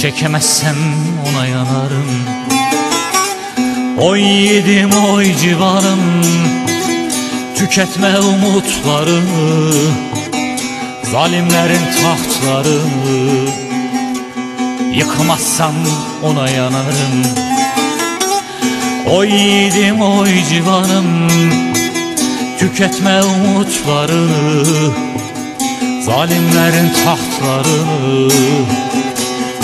Çekemezsem ona yanarım. Oy yedim oy civanım Tüketme umutlarını Zalimlerin tahtlarını Yıkmazsan ona yanarım. Oy yedim oy civanım Tüketme umutlarını Zalimlerin tahtlarını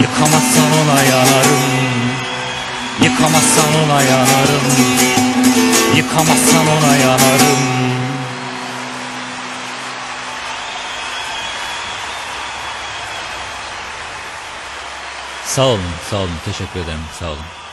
Yıkamazsan ona yanarım Yıkamazsan ona yanarım Yıkamazsan ona yanarım Sağ olun, sağ olun. Teşekkür ederim. Sağ olun.